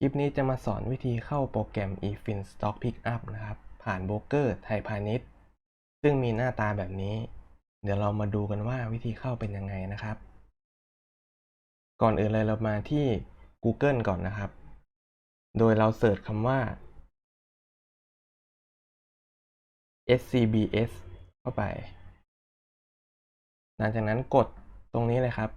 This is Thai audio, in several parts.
คลิปนี้จะมาสอนวิธีเข้าโปรแกรม eFin Stock Pickup นะครับ ผ่านโบรกเกอร์ไทยพาณิชย์ ซึ่งมีหน้าตาแบบนี้ เดี๋ยวเรามาดูกันว่าวิธีเข้าเป็นยังไงนะครับ ก่อนอื่นเลยเรามาที่ Google ก่อนนะครับ โดยเราเสิร์ชคำว่า SCBS เข้าไป หลังจากนั้นกดตรงนี้เลยครับ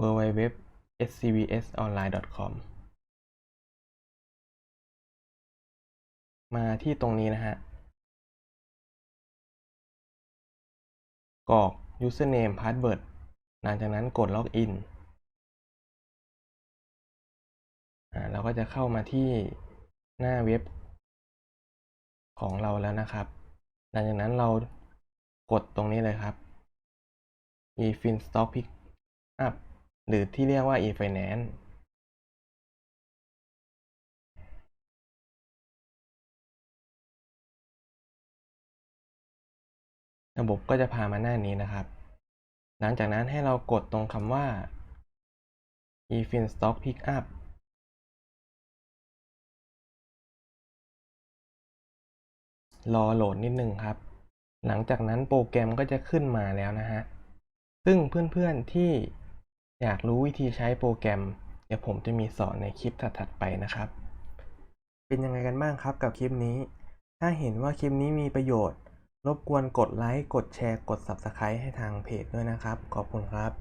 www scbsonline.com มาที่ตรงนี้นะฮะ กรอก username password หลังจากนั้นกด login อ่าเราก็จะเข้ามาที่หน้าเว็บของเราแล้วนะครับ หลังจากนั้นเรากดตรงนี้เลยครับ eFin Stock Pickup หรือที่เรียกว่า e-finance ระบบก็จะพามาหน้านี้นะครับ หลังจากนั้นให้เรากดตรงคำว่า eFin Stock Pickup รอโหลดนิดนึงครับ หลังจากนั้นโปรแกรมก็จะขึ้นมาแล้วนะฮะ ซึ่งเพื่อนๆที่ อยากรู้วิธีใช้โปรแกรม เดี๋ยวผมจะมีสอนในคลิปถัดๆไปนะครับ เป็นยังไงกันบ้างครับกับคลิปนี้ ถ้าเห็นว่าคลิปนี้มีประโยชน์ รบกวนกดไลค์ กดแชร์ กด Subscribe ให้ทางเพจด้วยนะครับ ขอบคุณครับ